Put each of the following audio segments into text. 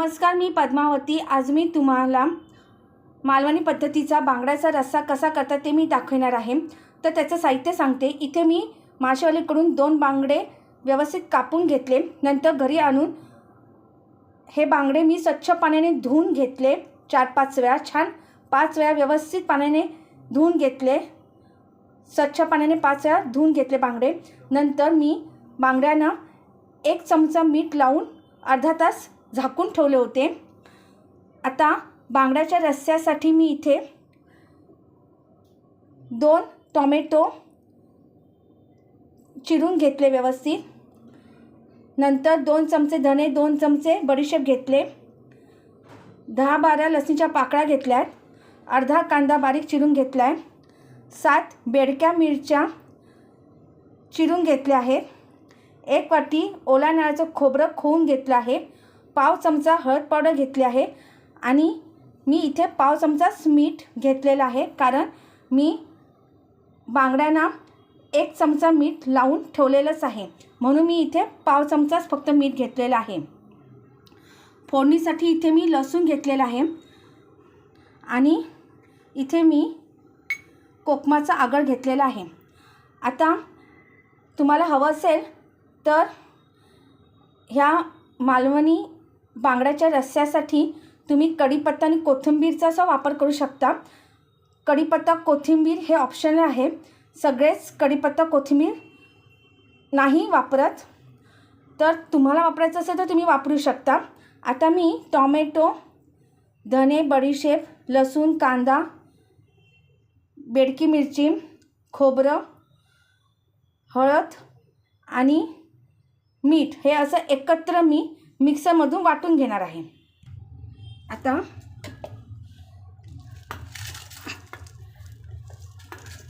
नमस्कार मी पद्मावती. आज मी तुम्हाला मालवणी पद्धतीचा बांगड्याचा रस्सा कसा करतात ते मी दाखवणार आहे. तर त्याचं साहित्य सांगते. इथे मी माशेवालीकडून दोन बांगडे व्यवस्थित कापून घेतले. नंतर घरी आणून हे बांगडे मी स्वच्छ पाण्याने धुवून घेतले. चार पाच वेळा. छान पाच वेळा व्यवस्थित पाण्याने धुवून घेतले. स्वच्छ पाण्याने पाच वेळा धुवून घेतले बांगडे. नंतर मी बांगड्यांना एक चमचा मीठ लावून अर्धा तास झाकून ठेवले होते. आता बांगड्याच्या रस्स्यासाठी मी इथे दोन टॉमॅटो चिरून घेतले व्यवस्थित. नंतर दोन चमचे धणे दोन चमचे बडीशेप घेतले. दहा बारा लसणीच्या पाकळ्या घेतल्यात. अर्धा कांदा बारीक चिरून घेतला आहे सात बेडक्या मिरच्या चिरून घेतल्या आहेत. एक वाटी ओला नळाचं खोबरं खोवून घेतलं आहे. पाव चमचा हळद पावडर घेतली आहे आणि मी इथे पाव चमचाच मीठ घेतलेलं आहे कारण मी बांगड्यांना एक चमचा मीठ लावून ठेवलेलंच आहे. म्हणून मी इथे पाव चमचाच फक्त मीठ घेतलेलं आहे. फोडणीसाठी इथे मी लसूण घेतलेलं आहे. आणि इथे मी कोकमाचा आगळ घेतलेला आहे. आता तुम्हाला हवं असेल तर ह्या मालवणी बांगड्याच्या रस्स्यासाठी तुम्ही कढीपत्ता आणि कोथिंबीरचा असा वापर करू शकता. कढीपत्ता कोथिंबीर हे ऑप्शनल आहे. सगळेच कढीपत्ता कोथिंबीर नाही वापरत. तर तुम्हाला वापरायचं असेल तर तुम्ही वापरू शकता. आता मी टॉमॅटो धने बडीशेप लसूण कांदा बेडकी मिरची खोबरं हळद आणि मीठ हे असं एकत्र मी मिक्सरमधून वाटून घेणार आहे. आता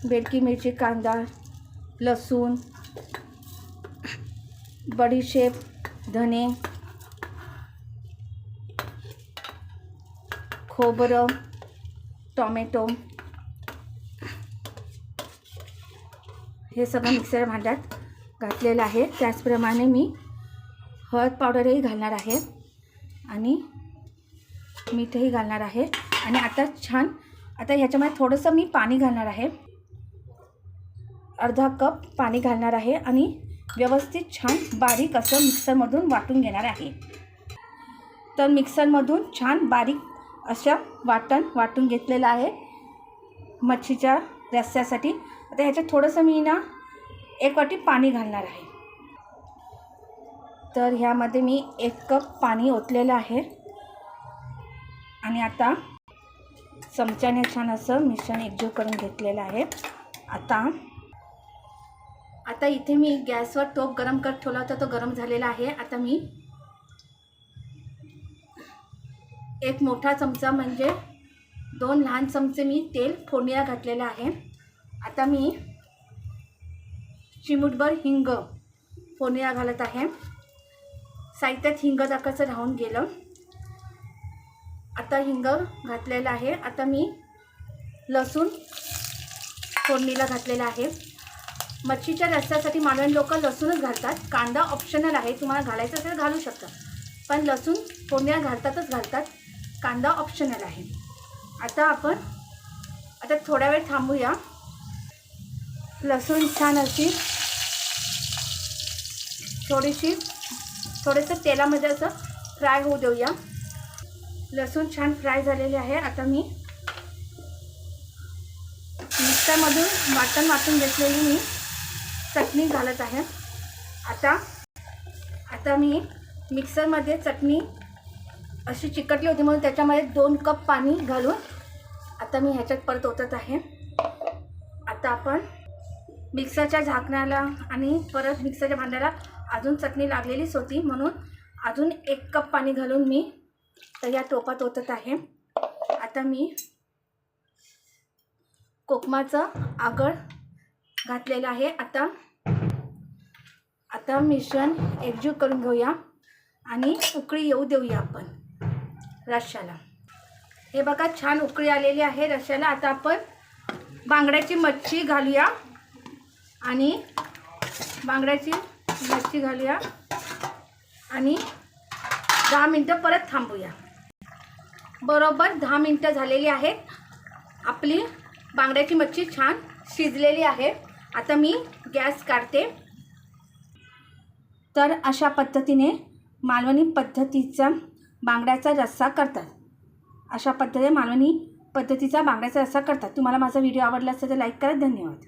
बेडकी मिरची कांदा लसूण बडीशेप धने खोबरं टॉमॅटो हे सगळं मिक्सर भांड्यात घातलेलं आहे. त्याचप्रमाणे मी हळद पावडरही घालणार आहे आणि मीठही घालणार आहे. आणि आता छान आता ह्याच्यामध्ये थोडंसं मी पाणी घालणार आहे. अर्धा कप पाणी घालणार आहे आणि व्यवस्थित छान बारीक असं मिक्सरमधून वाटून घेणार आहे. तर मिक्सरमधून छान बारीक अशा वाटण वाटून घेतलेलं आहे. मच्छीच्या रस्स्यासाठी आता ह्याच्यात थोडंसं मी ना एक वाटी पाणी घालणार आहे. तर ह्यामध्ये मी एक कप पाणी ओतलेलं आहे. आणि आता चमच्याने छान असं मिश्रण एकजीव करून घेतलेलं आहे. आता आता इथे मी गॅसवर टोप गरम करत ठेवला होता तो गरम झालेला आहे. आता मी एक मोठा चमचा म्हणजे दोन लहान चमचे मी तेल फोडणीला घातलेलं आहे. आता मी चिमूटभर हिंग फोडणीला घालत आहे. साहित्यात हिंग दाखवायचं राहून गेलं. आता हिंग घातलेलं आहे. आता मी लसूण फोडणीला घातलेला आहे. मच्छीच्या रस्त्यासाठी मालवणी लोक लसूणच घालतात. कांदा ऑप्शनल आहे. तुम्हाला घालायचं असेल घालू शकता. पण लसूण फोडणीला घालतातच घालतात. कांदा ऑप्शनल आहे. आता आपण आता थोड्या वेळ थांबूया. लसूण छान अशी थोडीशी थोडंसं तेलामध्ये असं फ्राय होऊ देऊया. लसूण छान फ्राय झालेले आहे. आता मी मिक्सरमधून वाटण वाटून घेतलेली मी चटणी घालत आहे. आता आता मी मिक्सरमध्ये चटणी अशी चिकटली होती म्हणून त्याच्यामध्ये दोन कप पाणी घालून आता मी ह्याच्यात परत ओतत आहे. आता आपण मिक्सरच्या झाकण्याला आणि परत मिक्सरच्या भांड्याला अजून चटणी लागलेलीच होती म्हणून अजून एक कप पाणी घालून मी तर या टोपात ओतत आहे. आता मी कोकमाचं आगळ घातलेलं आहे. आता आता मिश्रण एकजीव करून घेऊया आणि उकळी येऊ देऊया आपण रश्याला हे बघा छान उकळी आलेली आहे रश्श्याला. आता आपण बांगड्याची मच्छी घालूया आणि बांगड्याची मच्छी घालूया. आणि दहा मिनटं परत थांबूया. बरोबर दहा मिनटं झालेली आहेत. आपली बांगड्याची मच्छी छान शिजलेली आहे. आता मी गॅस काढते. तर अशा पद्धतीने मालवणी पद्धतीचा बांगड्याचा रस्सा करतात. अशा पद्धतीने मालवणी पद्धतीचा बांगड्याचा रस्सा करतात. तुम्हाला माझा व्हिडिओ आवडला असेल तर लाईक करा. धन्यवाद.